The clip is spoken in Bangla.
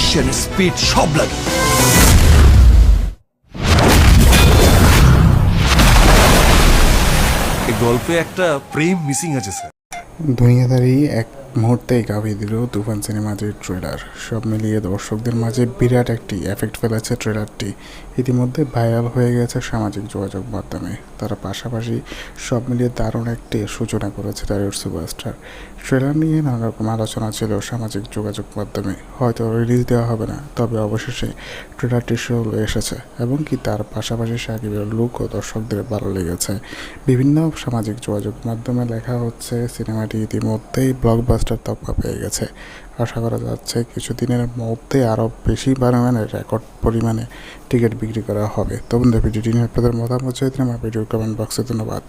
অ্যাকশন স্পিড সব লাগে। গল্পে একটা প্রেম মিসিং আছে স্যার দুনিয়াদারি এক মুহূর্তেই গাভিয়ে দিল তুফান সিনেমাটির ট্রেলার সব মিলিয়ে দর্শকদের মাঝে বিরাট একটি এফেক্ট ফেলেছে ট্রেলারটি ইতিমধ্যে ভাইরাল হয়ে গেছে সামাজিক যোগাযোগ মাধ্যমে। তারা পাশাপাশি সব মিলিয়ে দারুণ একটি সূচনা করেছে টলিউড সুপারস্টার। ট্রেলার নিয়ে নানা রকম আলোচনা ছিল সামাজিক যোগাযোগ মাধ্যমে। হয়তো রিলিজ দেওয়া হবে না, তবে অবশেষে ট্রেলারটি চলে এসেছে এবং কি তার পাশাপাশি সাকিবের লুকও দর্শকদের ভালো লেগেছে। বিভিন্ন সামাজিক যোগাযোগ মাধ্যমে লেখা হচ্ছে, সিনেমাটি ইতিমধ্যেই ব্লকবাস্টার তকমা পেয়ে গেছে। আশা করা যাচ্ছে কিছুদিনের মধ্যে আরও বেশি পরিমাণে রেকর্ড পরিমাণে টিকিট বিক্রি করা হবে। তো বন্ধু ভিডিওটি নিয়ে আপনাদের মতামত চাইতে আমার ভিডিও কমেন্ট বক্সে ধন্যবাদ।